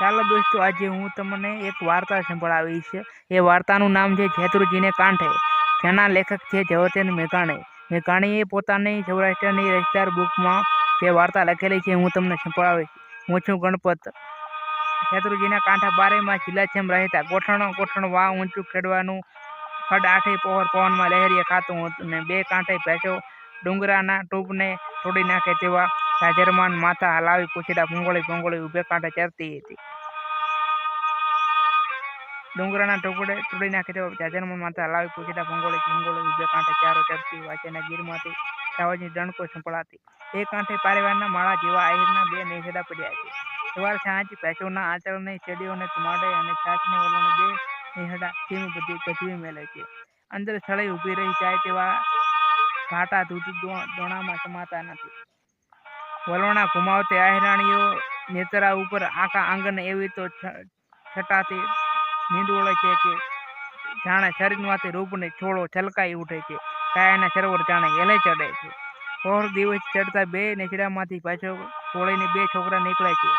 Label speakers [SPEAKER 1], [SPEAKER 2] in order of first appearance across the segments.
[SPEAKER 1] ચાલો દોસ્તો, આજે હું તમને એક વાર્તા સંભળાવીશ. એ વાર્તાનું નામ છે જેતરુજીને કાંઠે. જેના લેખક છે ઝવેરચંદ મેઘાણી. મેઘાણીએ પોતાની સૌરાષ્ટ્રની રજદાર બુકમાં જે વાર્તા લખેલી છે, હું તમને સંભળાવીશ. હું છું ગણપત. શેત્રુજીના કાંઠા બારેમાં જિલ્લાછેમ રહેતા ગોઠણો ગોઠણ વા ઊંચું ખેડવાનું ખડ આઠે પહોર પવનમાં લહેરીએ ખાતું હતું ને બે કાંઠે ભેંસો ડુંગરાના ટૂંપને તોડી નાખે તેવા જાજરમાન માથા હલાવી પૂછીડા ભૂંગળી ભૂંગળી ઉભે કાંઠે ચરતી ડુંગરાના ટુકડે તોડી નાખી તેવા જાજરમાન માથા હલાવી પૂછીડા ભૂંગળી ભૂંગળી ઉભે કાંઠે ચારો ચરતી વાંચેના ગીરમાંથી સાવજની ડણકો સંભળાતી. એ કાંઠે પારિવારના માળા જેવા આહિરના બે નેસડા પડ્યા છે. સવાર સાંજ, ભેંસોના આંચળને ચડીઓને તુમાડે અને છાછને વલણ બે નેહડા ધીમી બધી ગજવી મેલે છે. અંદર સ્થળે ઊભી રહી જાય તેવા ઘાટા દૂધ દોણામાં સમાતા નથી. વલોણા ઘુમાવતી આહેરાણીઓ નેતરા ઉપર આખા આંગણ એવી તો છટાથી નીંદોળે છે કે જાણે શરીરમાંથી રૂપને છોડો છલકાઈ ઉઠે છે. કાયાના સરોવર જાણે હેલે ચડે છે. ઓર દિવસ ચડતા બે નેચડામાંથી પાછો ટોળીને બે છોકરા નીકળે છે.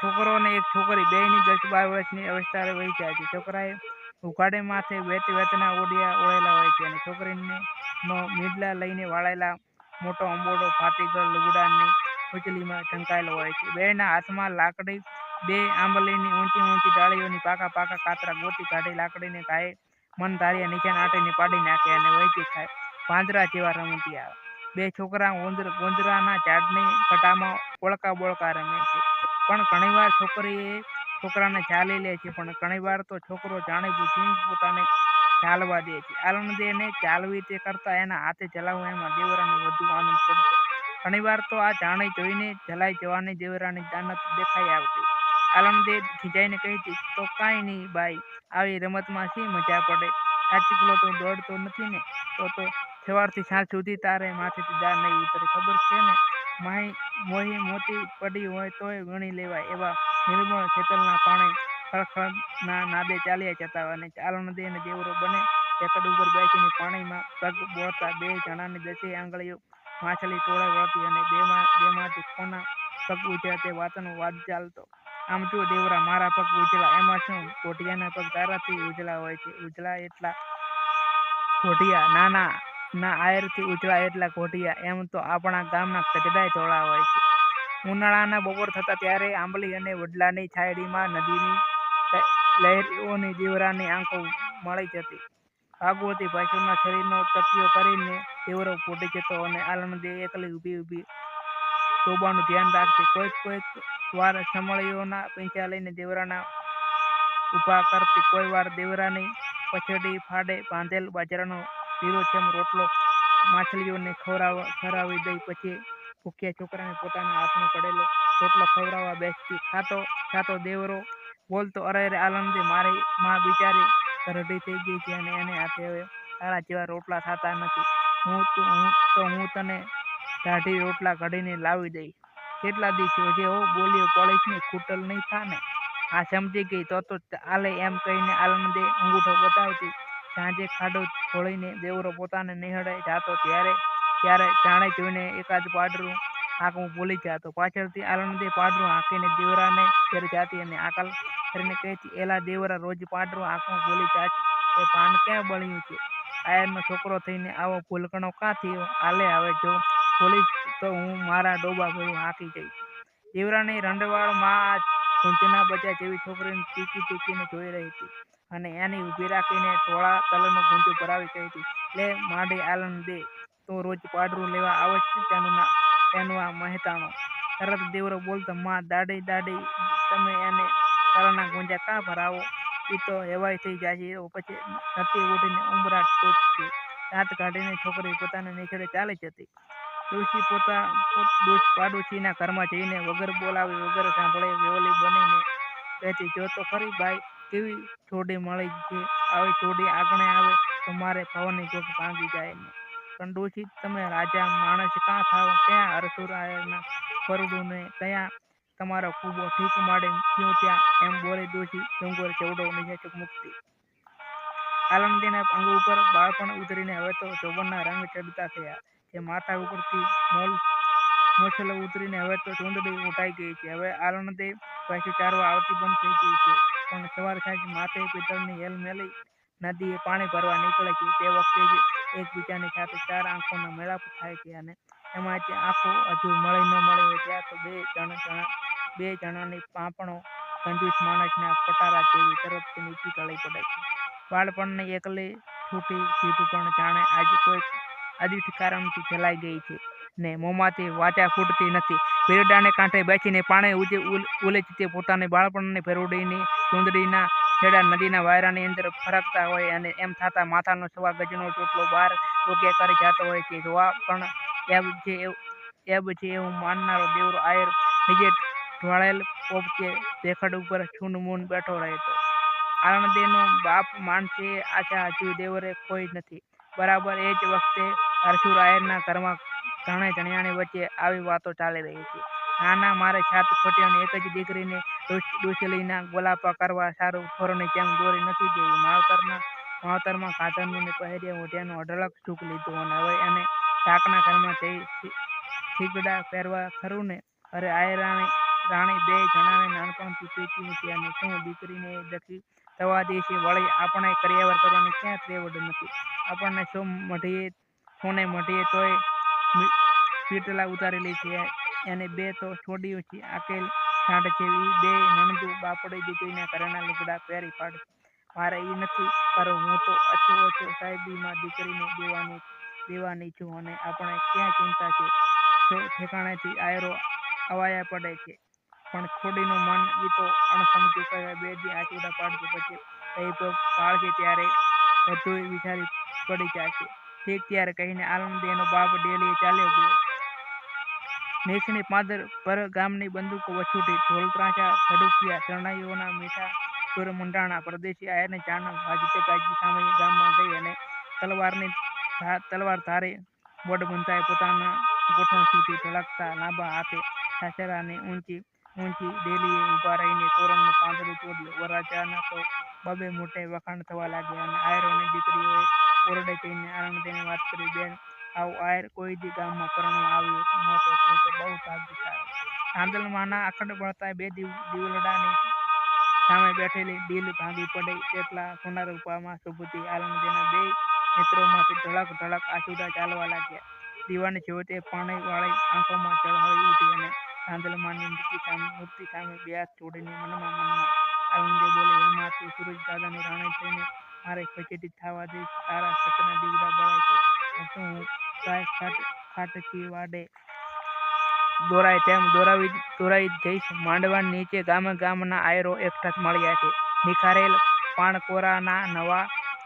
[SPEAKER 1] છોકરો ને એક છોકરી બેની દસ બાર વર્ષની અવસ્થા વહી જાય છે. છોકરાએ ઉઘાડે માથે વેત, વેતના ઓડિયા ઓળેલા હોય છે અને છોકરીને નો મીડલા લઈને વાળેલા મોટો અંબોડો ફાટીગળ લુગડાની ઉચલીમાં ઢંકાયેલો હોય છે. બેના હાથમાં લાકડી, બે આંબલીની ઊંચી ઊંચી ડાળીઓની પાકા પાકા કાતરા ગોતી કાઢી લાકડીને ગાય મન ધાર્યા નીચે આંટીને પાડી નાખે અને વહેતી થાય પાંદરા જેવા રમતિયા બે છોકરા ગોંદરાના ઝાડની કટામાં બોળકા બોળકા રમે છે. પણ ઘણીવાર છોકરીએ છોકરાને ચાલી લે છે, પણ ઘણીવાર તો છોકરો જાણી બુજીને પોતાને ચાલવા દે છે. આનંદેને ચાલવી તે કરતાં એના હાથે ચલાવવા એમાં દેવરાને વધુ આનંદ પડતો. ઘણીવાર તો આ જાણે જોઈને જલાઈ જવાની દેવરાની દાનત દેખાઈ આવતી. આનંદે ખીજાઈને કહેતી તો કાંઈ નહીં બાઈ, આવી રમતમાં શી મજા પડે. સાચી કિલો તો દોડતો નથી ને, તો તો સવારથી સાંજ સુધી તારે માથેથી દાર નહીં ઉતરે. ખબર છે ને? માહી મોહી મોતી પડી હોય તોય ગણી લેવાય એવા નિર્મળ ખેતરના પાણી ખળખળના નાદે ચાલ્યા જતા અને આનંદે અને દેવરો બને. એકડ ઉપર બેસીને પાણીમાં પગ બોળતા બે જણાની દસે આંગળીઓ માછલી ટોળે વળતી અને બેમાં, બેમાંથી કોના પગ ઉજ્યા તે વાતનો વાત ચાલતો. આમ જો દેવરા મારા પગ ઉજળા એમાં શું? કોટિયાના પગ તારાથી ઉજળા હોય છે. ઉજળા એટલા કોટિયા નાના, ના આયરથી ઉજળા એટલા કોટિયા એમ તો આપણા ગામના કચડાય ધોળા હોય છે. ઉનાળાના બપોર થતા ત્યારે આંબલી અને વડલાની છાયડીમાં નદીની લહેરીઓની દીવરાની આંખો મળી જતી. ભાગવતી ભાઈઓના શરીરનો તકિયો કરીને દીવરો ફૂટી જતો અને આનંદે એકલી ઊભી ઊભી ડોબાનું ધ્યાન રાખતી. કોઈક કોઈક વાર સમળીઓના પૈસા લઈને દેવરાના ઊભા કરતી. કોઈ વાર દેવરાની પછડી ફાડે બાંધેલ બાજરાનો લીલોછમ રોટલો માછલીઓને ખોરાવ ખવડાવી દઈ. પછી ભૂખ્યા છોકરાને પોતાના હાથમાં પડેલો રોટલો ખવડાવવા બેસતી? ખાતો ખાતો દેવરો. બોલતો અરે અરે મારી માં બિચારી ઘરડી થઈ ગઈ છે અને એને હાથે તારા જેવા રોટલા થતા નથી. હું તો હું તો, હું તને દાઢી રોટલા ઘડીને લાવી દઈશ. કેટલા દિવસ જે હો? બોલ્યો, પોલીસની ખૂટલ નહીં થા ને આ સમજી ગઈ. તો તો આલે એમ કહીને આલમદે અંગૂઠો બતાવતી. સાંજે ખાડો ખોળીને દેવરો પોતાને નિહળે. જાતો ત્યારે ત્યારે જાણે જોઈને એકાદ પાડરું હાંકવું ગયા તો પાછળથી આનંદે પાદરું હાંકીને દેવરાને ઘેર જાતી અને આકલ કરીને કહેતી એલા દેવરા, રોજ પાડરું હાંકવું ભૂલી જાતી એ પાન ક્યાં બળ્યું છે? આયરનો છોકરો થઈને આવો ભૂલકણો કાં થયો? આલે હવે જો પોલીસ તો હું મારા ડોબા ભેળું હાંકી જઈશ. દેવરાની રંડવાળમાં કુંચના કુંજના જેવી છોકરીને ટીકી ટીકીને જોઈ રહી હતી અને એની ઊભી રાખીને ટોળા તલનો ગુંજો ભરાવી કહી હતી લે માડી આલન દે. તો રોજ પાડરું લેવા આવે છે તેનું તેનું આ મહેતાણો તરત દેવરો બોલતો, માં, દાડી દાડી, તમે એને તલના ગુંજા કાં ભરાવો? એ તો હેવાય થઈ જાય પછી નથી ઉઠીને ઉમરાટ ટોચતી દાંત કાઢીને છોકરી પોતાના નીકળે ચાલી જતી. ડોશી પોતા, ડોશ પાડોશીના ઘરમાં જઈને વગર બોલાવી, વગર સાંભળે, વેવલી બનીને કહેતી જો તો ખરી ભાઈ, કેવી જોડી મળી છે? આવી જોડી આગણે આવે તો મારે પવનની જોગ ભાંગી જાય ને. પણ તમે રાજા માણસ કાં થાવ? ક્યાં હરસુરાયના ફરડું કયા તમારો કૂબો ઠીક માડે થયો ત્યાં? એમ બોલે ડોશી ડુંગર ચવડો નિશાચક મુક્તિ. આનંદીના અંગ ઉપર બાળપણ ઉતરીને હવે તો જોબનના રંગ ચડતા થયા જે માથા ઉપરથી મોલ મોસલો ઉતરીને હવે તો ચૂંદડી ઉઠાઈ ગઈ છે. હવે આનંદે પાછી ચારવા આવતી બંધ થઈ ગઈ છે. પણ સવાર સાંજ માથે પિત્તળની હેલ મેલી નદીએ પાણી ભરવા નીકળે છે. તે વખતે એકબીજાની સાથે ચાર આંખોનો મેળાપ થાય છે અને એમાં જે આંખો હજુ મળી ન મળી હોય ત્યાં તો બે જણ જણા, બે જણાની પાંપણો કંજૂસ માણસના પટારા જેવી તરફથી નીચી ઢળી પડે છે. બાળપણની એકલી છૂટી જીભ પણ જાણે આજે કોઈ અદિત કારણથી જલાઈ ગઈ છે ને મોંમાંથી વાચા ફૂટતી નથી. ભેરડાને કાંઠે બેસીને પાણી ઉજે ઉલેચતી પોતાની બાળપણની ભેરુડીની ચૂંદડીના છેડા નદીના વાયરાની અંદર ફરકતા હોય અને એમ થતા માથાનો સવા ગજનો ચોટલો બહાર યોગ્ય કરી જતો હોય છે જોવા પણ એબ છે એબ છે એવું માનનારો દેવરો આયર નીચે ઢોળેલ પોપચે દેખડ ઉપર છૂન મૂન બેઠો રહેતો. આનંદીનો બાપ માનશે આછા હજુ દેવરે કોઈ નથી. બરાબર એ જ વખતે અર્જુન આયરના ઘરમાં ઘણા ધણિયાની વચ્ચે આવી વાતો ચાલી રહી છે નાના, મારે છાત ખોટિયાની એક જ દીકરીને ડૂસલીના ગોલાપા કરવા સારું ફોરોને જેમ દોરી નથી દેવી. માવતરના માવતરમાં કાતરનું ને મોઢિયાનું અઢળક સુખ લીધું અને હવે એને ઢાકના ઘરમાં જઈ ઠીકડા પહેરવા ખરું ને? અરે આયરાણી રાણી બે જણાને નાનપણથી પીતી નથી અને શું દીકરીને દખી થવા દે છે વળી આપણે કરિયાવર કરવાની ક્યાં ત્રેવડ નથી? આપણને શું મઢીએ સોને મઢીએ તોય પીટલા ઉતારેલી છે. એને બે તો છોડ્યું છે. આકેલ છાંટ જેવી બે નણંદુ બાપડી દીકરીને ઘરેણા લુગડા પહેરી પાડ મારે એ નથી કરો હું તો અછો અછો સાહેબીમાં દીકરીને દેવાની દેવાની છું અને આપણે ક્યાં ચિંતા છે? જો ઠેકાણેથી આયરો અવાયા પડે છે. પણ ખોડીનું મન એ તો અણસમજુ કહે બે દી આચુડા પાડશે પછી એ પાળશે ત્યારે બધુંય વિચારી પડી જાય છે ઠીક ત્યારે કહીને આનંદ એનો બાપ ડેલીએ ચાલ્યો ગયો. નેસની પાદર પર ગામની બંદૂકો વછૂટી ઢોલ ધડુકિયા, શરણાઈઓના મીઠા સુર મુંડાણા પરદેશી આયરને જાણ ભાજપે ગાજી સામે ગામમાં જઈ અને તલવારની તલવાર ધારે વડ બંધાય પોતાના ગોઠણ સુધી ઢળકતા લાંબા હાથે સાસરાની ઊંચી ઊંચી ડેલીએ ઊભા રહીને તોરણનું પાંદડું તોડ્યું. વરાજાના તો બબે મોટે વખાણ થવા લાગ્યા અને આયરોની દીકરીઓએ ઓરડે જઈને આનંદીને વાત કરી. બેન, આવું આયર કોઈ દી ગામમાં પરણવા આવ્યું નહોતો તું તો બહુ ભાગ્યશાળી. આંદલમાના અખંડ બળતા બે દિવલડાની સામે બેઠેલી દિલ ભાંગી પડે. તેટલા સોનારૂપામાં શોભતી આનંદીના બે મિત્રોમાંથી ઢળક ઢળક આંસુડા ચાલવા લાગ્યા. દીવાની છેવટે પાણીવાળી આંખોમાં ઝળહળી ઉઠી અને આંદલમાની મૂર્તિ સામે મૂર્તિ સામે બે હાથ જોડીને મનમાં મનમાં આનંદે બોલે હે માતુ સૂરજ દાદાને રાણે થઈને મારે ખચેટી થવા દે, તારા સતના દીવડા બળાય છે. હું ગાય ખાટ, ખાટકી વાડે દોરાય તેમ દોરાવી, દોરાઈ જઈશ. માંડવા નીચે ગામે ગામના આયરો એકઠા મળ્યા છે. નિખારેલ પાણકોરાના નવા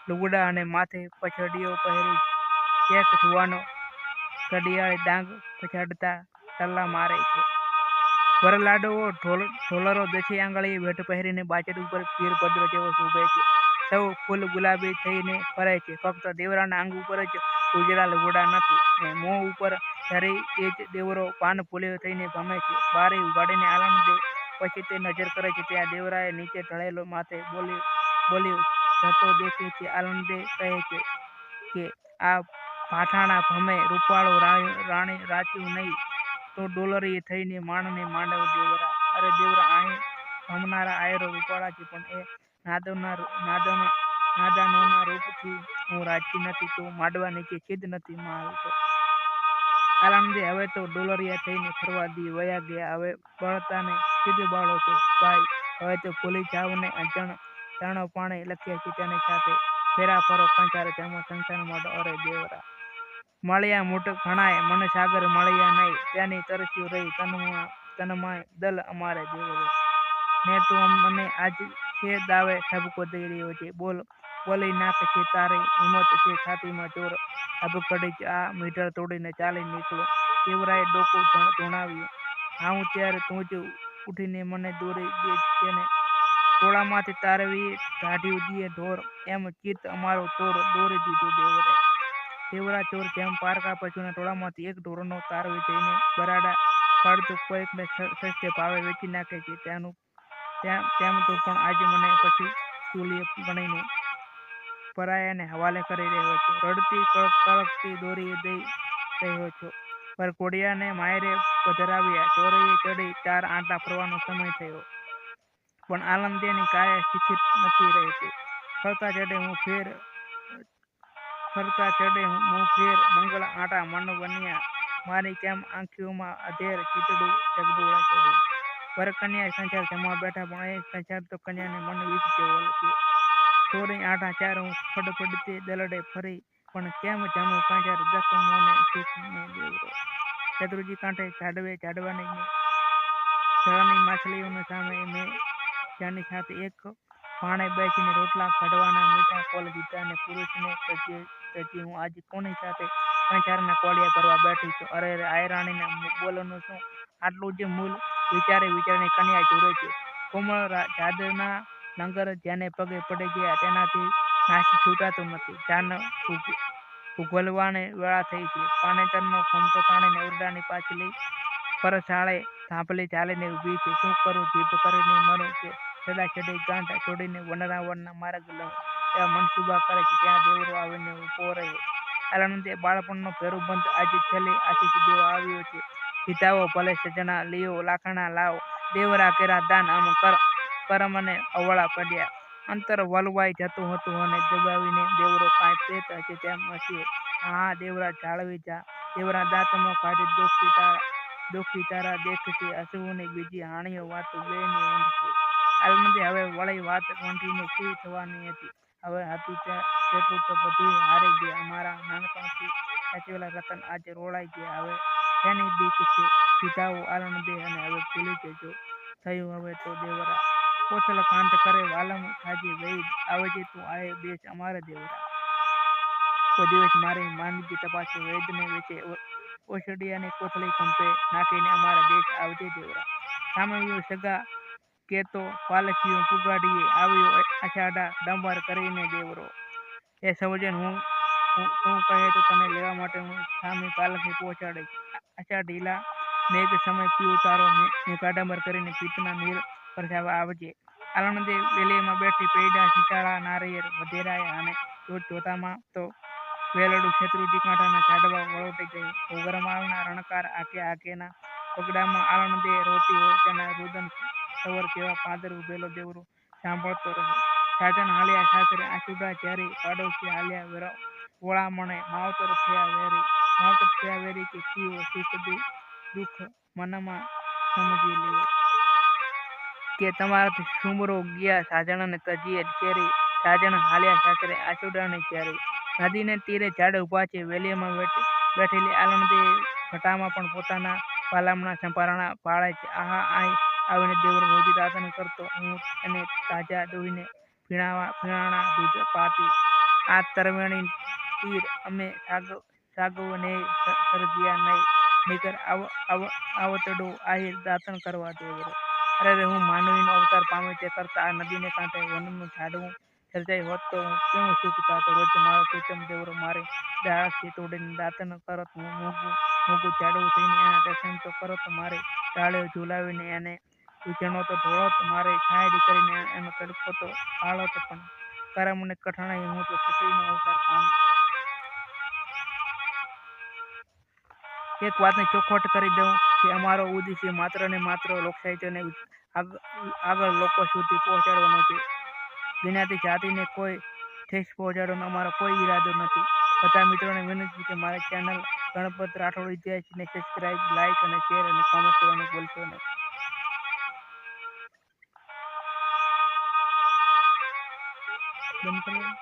[SPEAKER 1] લુગડા અને માથે પછડીઓ પહેરી ચેક જુવાનો ઘડિયાળ ડાંગ પછાડતા તલ્લા મારે છે. વરલાડો ઢોલ, ઢોલરો દસી આંગળીએ વેઠ પહેરીને બાચડ ઉપર વીરભદ્ર જેવો શોભે છે. સૌ ફૂલ ગુલાબી થઈને ફરે છે. ફક્ત દેવરાના અંગ ઉપર જ ઉજળા લગોડા નથી. ને મોં ઉપર ધરે એ જ દેવરો પાન ફૂલ્યો થઈને ભમે છે. બારે ઉગાડીને આનંદે પછી તે નજર કરે છે. ત્યાં દેવરાએ નીચે ઢળેલો માથે બોલી બોલ્યું જતો દેખે છે, આનંદે કહે છે કે આ પાઠાણા ભમે, રૂપાળો રાણી રાચ્યું નહીં. તો ડોલરીએ થઈને માણને માંડવ દેવરા અરે દેવરા અહીં હમનારા આયરો રૂપાળા પણ એ નાદવના નાદવના રૂપથી હું રાજી નથી, તો માંડવા નીચે છેદ નથી માલતો આરામદે હવે તો ડોલરિયા થઈને ફરવા દી, વયા ગયા, હવે બળતાને સિદ્ધ બાળો છો ભાઈ, હવે તો ભૂલી જાવ ને અજણ ચાણો પાણે લખ્યા ચીટાની સાથે. ફેરા ફરો કંચારે તેમાં સંસારમાં અરે દેવરા. મળ્યા મોટ ઘણાય, મને સાગર મળ્યા નહીં, ત્યાંની તરસ્યું રહી, તનમાં તનમાં દલ અમારે દેવરો ને તું મને આજ છે દાવે ઠબકો દઈ રહ્યો છે. બોલ, બોલી નાખ છે તારી હિંમત છે છાતીમાં જોર અબકડી આ મીટર તોડીને ચાલી નીકળો. કેવરાએ ડોકો ધોણાવ્યું. હું ત્યારે તું જ ઉઠીને મને દોરી દે છે ને ટોળામાંથી તારવી ઢાઢ્યું દીએ ઢોર. એમ ચિત્ત અમારો ચોર દોરી દીધો દેવરે. દેવરા ચોર જેમ પારકા પશુના ટોળામાંથી એક ઢોરનો તાર વેચીને બરાડા પાડતું કોઈકને સસ્તે ભાવે વેચી નાખે છે. ત્યાંનું તેમ તો પણ આજે મને પછી ચૂલીએ ગણીને પરાયાને હવાલે કરી રહ્યો છો. રડતી કળકતી દોરી દઈ રહ્યો છો. પર કોડિયાને માયરે પધરાવ્યા. ચોરીએ ચડી ચાર આંટા ફરવાનો સમય થયો. પણ આનંદેની કાયા શિક્ષિત નથી રહેતી. ફરતા ચડે હું ફેર ફરતા ચડે હું ફેર મંગળ આટા મન બન્યા. મારી કેમ આંખીઓમાં અધેર ચીતડું જગડું ચડ્યું વરકન્યા સંચાર જમવા બેઠા પણ એ સંચાર તો કન્યાને મન વીજ જેવો છે ચોરી આંટા ચાર હું ફડફડતે દલડે ફરી, પણ કેમ જમું કંચાર દખ મોને સુખ દેવરો. શત્રુજી કાંઠે ઝાડવે ઝાડવાની જળની માછલીઓની સામે મેં, જાની સાથે એક ભાણે બેસીને રોટલા કાઢવાના મીઠા કોલ દીધા અને પુરુષને તજી હું આજે કોની સાથે? પંચારના કોળિયા ભરવા બેઠી છું. અરે અરે આયરાણીના બોલનું શું? આટલું જે મૂલ વિચારે વિચારીને કન્યા જોડે છે. કોમળ જાદના લંગર જેને પગે પડી ગયા, તેનાથી નાસી છૂટાતું નથી. જાન ઉઘલવાને વેળા થઈ છે. પાનેતરનો ઘૂમતો તાણીને ઓરડાની પાછલી પરસાળે થાંભલી ચાલીને ઊભી છે. શું કરું? જીભ કરીને મરું કે છેડા ગાંઠ છોડીને વનરાવણના માર્ગ એવા મનસુબા કરે છે. ત્યાં દેવરો આવીને ઊભો રહ્યો. આનંદે બાળપણનો ફેરો બંધ આજે છેલ્લે આશીષ દેવા આવ્યો છે. સીધાઓ ભલે સજણા લીઓ લાખણા લાવો, દેવરા કેરા દાન આમ કર કરમને અવળા પડ્યા. અંતર વલવાઈ જતું હતું અને દબાવીને દેવરો કાંઈ પ્રેત હશે તેમ હસ્યો. હા, દેવરા, જાળવી જા. દેવરા દાંતમાં કાઢી દુઃખી તારા દુઃખી તારા દેખતી હસવુંની બીજી હાણીઓ વાતો બેની ઊંઘશે આનંદે હવે વળી વાત વંટીને સી થવાની હતી? હવે હતું તેટલું તો બધું હારી ગયા. અમારા નાનપણથી સાચવેલા રતન આજે રોળાઈ ગયા. હવે તેની બીક છે? સીધાઓ આનંદે અને હવે ભૂલી જજો. થયું હવે તો દેવરા. પોતલ કાંત કરે, વાલમ ખાજી વૈદ. આવજે તું આય બેસ અમારા દેવરા. કોઈ દિવસ મારી માંદગી તપાસે વૈદને વેચે. ઓસડિયાને કોથળી કંપે, નાખીને અમારા દેશ આવજે દેવરા. સામે સગા કેતો પાલખીઓ પુગાડીએ આવ્યો આછાડા ડંબર કરીને દેવરો. એ સમજન હું હું કહે તો તને લેવા માટે હું સામી પાલખી પહોંચાડે આછા ઢીલા મેઘ સમય પીવું તારો મેઘાડંબર કરીને પિત્તના નીર પરસાવા આવજે. આનંદે વેલીમાં બેઠી પૈડા સિચાળા નારિયેર વધેરાયા અને જોત જોતામાં તો વેલડું શત્રુજી કાંઠાના ઝાડવા વળોટી ગયું. ઉગરમાળના રણકાર આકે આકેના પગડામાં આનંદે રોતી હોય તેના રુદન સવર જેવા પાદર ઉભેલો દેવરો સાંભળતો રહ્યો. સાજન હાલ્યા સાસરે આસુડા ઝેરી પાડોશી હાલ્યા વળામણે માવતર થયા વેરી, માવતર થયા વેરી કે કીઓ સુખ દુઃખ મનમાં સમજી લે. કે તમારાથી સુમરો ગયા સાજણને તજીએ ચેરી સાજણ હાલ્યા સાસરે આસુડાને ચેરી નદીને તીરે ઝાડ ઊભા છે, વેલીમાં બેઠેલી આલમદી ઘટામાં પણ પોતાના પાલામણા સંભારણા પાળે છે. આહા આઈ આવીને દેવરો રોજી દાતન કરતો. હું અને તાજા દોહીને પીણાવા, પીણાણા દૂધ પાતી. આ તરવેણી તીર અમે સાગવને સરગ્યા નહીં. નીકર આવતડો આહિર દાતન કરવા દેવરો. અરે હું માનવીનો અવતાર પામે તે કરતા આ નદીને કાંઠે વનનું ઝાડવું સર્જાઈ હોત તો હું કેવું સુખતા તો રોજ મારો પ્રીતમ દેવરો મારે ડાળથી તોડીને દાતન કરત. હું મૂકું મૂકું ઝાડવું થઈને એના દર્શન તો કરત. મારે ઝાડે ઝુલાવીને એને ઉજણો તો ઢોળોત મારે છાંયડી કરીને એનો તડકો તો આળોત પણ કરમને કઠણાઈ હું તો છત્રીનો અવતાર પામી. એક વાતને ચોખવટ કરી દઉં કે અમારો ઉદ્દેશ્ય માત્ર ને માત્ર લોકસાહિત્યને આગળ લોકો સુધી પહોંચાડવાનો છે. જેનાથી જાતિને કોઈ ઠેસ પહોંચાડવાનો અમારો કોઈ ઈરાદો નથી. બધા મિત્રોને વિનંતી કે મારી ચેનલ ગણપત રાઠોડ ઇતિહાસને સબસ્ક્રાઇબ લાઇક અને શેર અને કોમેન્ટ કરવાનું ભૂલશો નહીં. બંધ કરો